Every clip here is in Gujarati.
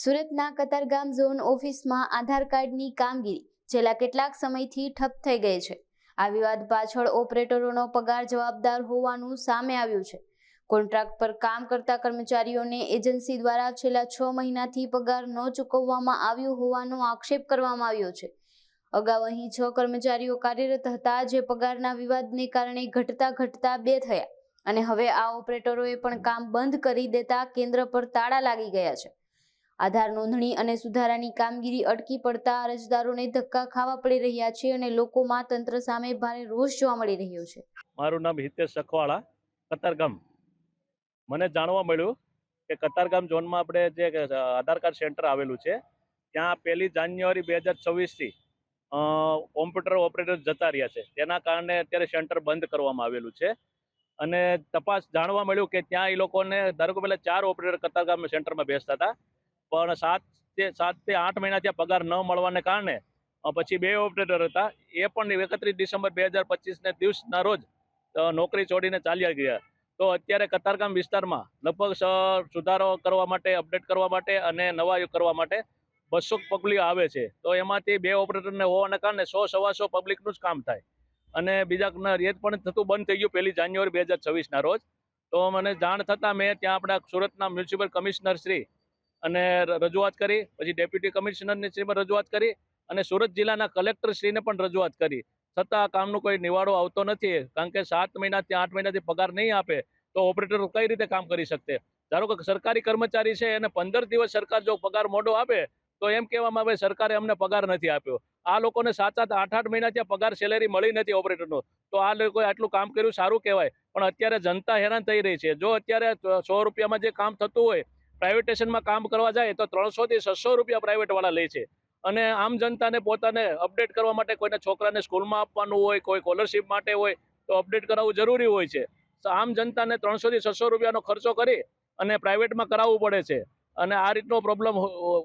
સુરતના કતારગામ ઝોન ઓફિસમાં આધાર કાર્ડની કામગીરી છેલ્લા કેટલાક સમયથી ઠપ થઈ ગઈ છે. આ વિવાદ પાછળ ઓપરેટરોનો પગાર જવાબદાર હોવાનું સામે આવ્યું છે. કોન્ટ્રાક્ટ પર કામ કરતા કર્મચારીઓને એજન્સી દ્વારા છેલ્લા છ મહિનાથી પગાર ન ચૂકવવામાં આવ્યો હોવાનો આક્ષેપ કરવામાં આવ્યો છે. અગાઉ અહીં છ કર્મચારીઓ કાર્યરત હતા જે પગારના વિવાદને કારણે ઘટતા ઘટતા બે થયા અને હવે આ ઓપરેટરોએ પણ કામ બંધ કરી દેતા કેન્દ્ર પર તાળા લાગી ગયા છે. આધાર નોંધણી અને સુધારાની કામગીરી અટકી પડતા અરજદારોને ધક્કા ખાવા પડી રહ્યા છે અને લોકોમાં તંત્ર સામે ભારે રોષ જોવા મળી રહ્યો છે. મારું નામ હિતેશ સખવાળા કતારગામ મને જાણવા મળ્યું કે કતારગામ ઝોનમાં આપણે જે આધાર કાર્ડ સેન્ટર આવેલું છે, ત્યાં પહેલી જાન્યુઆરી બે હજાર છવ્વીસથી કોમ્પ્યુટર ઓપરેટર જતા રહ્યા છે. તેના કારણે અત્યારે સેન્ટર બંધ કરવામાં આવેલું છે. અને તપાસ જાણવા મળ્યું કે ત્યાં એ લોકોને ધારો કે પહેલાં ચાર ઓપરેટર કતારગામ સેન્ટરમાં બેસતા હતા. પણ સાત સાત તે આઠ મહિના ત્યાં પગાર ન મળવાને કારણે પછી બે ઓપરેટર હતા. એ પણ એકત્રીસ ડિસેમ્બર બે હજાર પચીસને દિવસના રોજ નોકરી છોડીને ચાલ્યા ગયા. તો અત્યારે કતારગામ વિસ્તારમાં લગભગ સુધારો કરવા માટે અપડેટ કરવા માટે અને નવા કરવા માટે બસો પબ્લિક આવે છે. તો એમાંથી બે ઓપરેટરને હોવાને કારણે સો સવાસો પબ્લિકનું જ કામ થાય. અને બીજા રેત પણ થતું બંધ થઈ ગયું પહેલી જાન્યુઆરી બે હજાર છવ્વીસના રોજ. તો મને જાણ થતાં મેં ત્યાં આપણા સુરતના મ્યુનિસિપલ કમિશનર શ્રી અને રજૂઆત કરી. પછી ડેપ્યુટી કમિશનરની શ્રીમાં રજૂઆત કરી અને સુરત જિલ્લાના કલેક્ટર શ્રીને પણ રજૂઆત કરી. છતાં આ કામનું કોઈ નિવાડો આવતો નથી. કારણ કે સાત મહિનાથી આઠ મહિનાથી પગાર નહીં આપે તો ઓપરેટર કઈ રીતે કામ કરી શકશે ધારો કે સરકારી કર્મચારી છે એને પંદર દિવસ સરકાર જો પગાર મોડો આપે તો એમ કહેવામાં આવે સરકારે અમને પગાર નથી આપ્યો. આ લોકોને સાત સાત આઠ આઠ મહિના ત્યાં પગાર સેલેરી મળી નથી ઓપરેટરનો. તો આ લોકોએ આટલું કામ કર્યું સારું કહેવાય. પણ અત્યારે જનતા હેરાન થઈ રહી છે. જો અત્યારે સો રૂપિયામાં જે કામ થતું હોય પ્રાઇવેટેશનમાં કામ કરવા જાય તો ત્રણસોથી છસો રૂપિયા પ્રાઇવેટવાળા લે છે. અને આમ જનતાને પોતાને અપડેટ કરવા માટે કોઈને છોકરાને સ્કૂલમાં આપવાનું હોય, કોઈ સ્કોલરશિપ માટે હોય, તો અપડેટ કરાવવું જરૂરી હોય છે. તો આમ જનતાને ત્રણસોથી છસો રૂપિયાનો ખર્ચો કરી અને પ્રાઇવેટમાં કરાવવું પડે છે. અને આ રીતનો પ્રોબ્લેમ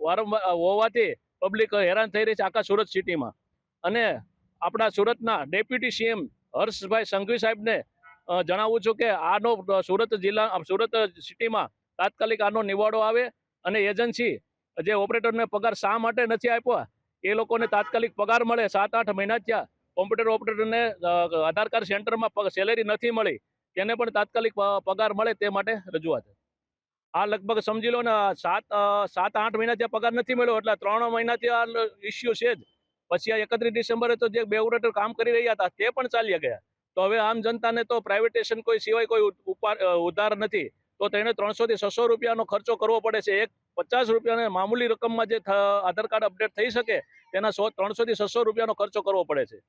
વારંવાર હોવાથી પબ્લિક હેરાન થઈ રહી છે આખા સુરત સિટીમાં અને આપણા સુરતના ડેપ્યુટી સીએમ હર્ષભાઈ સંઘવી સાહેબને જણાવું છું કે આનો સુરત જિલ્લા સુરત સિટીમાં તાત્કાલિક આનો નિવાડો આવે અને એજન્સી જે ઓપરેટરને પગાર શા માટે નથી આપ્યા, એ લોકોને તાત્કાલિક પગાર મળે. સાત, આઠ મહિના થયા કોમ્પ્યુટર ઓપરેટરને આધાર કાર્ડ સેન્ટરમાં સેલેરી નથી મળી. તેને પણ તાત્કાલિક પગાર મળે તે માટે રજૂઆત. આ લગભગ સમજી લો ને સાત સાત, આઠ મહિના ત્યાં પગાર નથી મળ્યો, એટલે ત્રણ મહિનાથી આ ઇસ્યુ છે જ. પછી આ એકત્રીસ ડિસેમ્બરે તો જે બે ઓપરેટર કામ કરી રહ્યા હતા, તે પણ ચાલ્યા ગયા. તો હવે આમ જનતાને તો પ્રાઇવેટેશન કોઈ સિવાય કોઈ ઉપાર ઉધાર નથી. તો તેને ત્રણસો થી છસો રૂપિયાનો ખર્ચો કરવો પડે છે. એક પચાસ રૂપિયાને મામૂલી રકમમાં જે આધાર કાર્ડ અપડેટ થઈ શકે, તેના સો ત્રણસો થી છસો રૂપિયાનો ખર્ચો કરવો પડે છે.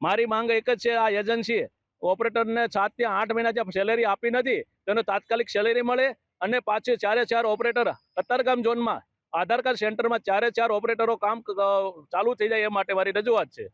મારી માંગ એક જ છે આ એજન્સી ઓપરેટરને સાતથી આઠ મહિના જ્યાં સેલેરી આપી નથી, તેને તાત્કાલિક સેલેરી મળે અને પાછી ચારે ચાર ઓપરેટર કતારગામ ઝોનમાં આધાર કાર્ડ સેન્ટરમાં ચારે ચાર ઓપરેટરો કામ ચાલુ થઈ જાય એ માટે મારી રજૂઆત છે.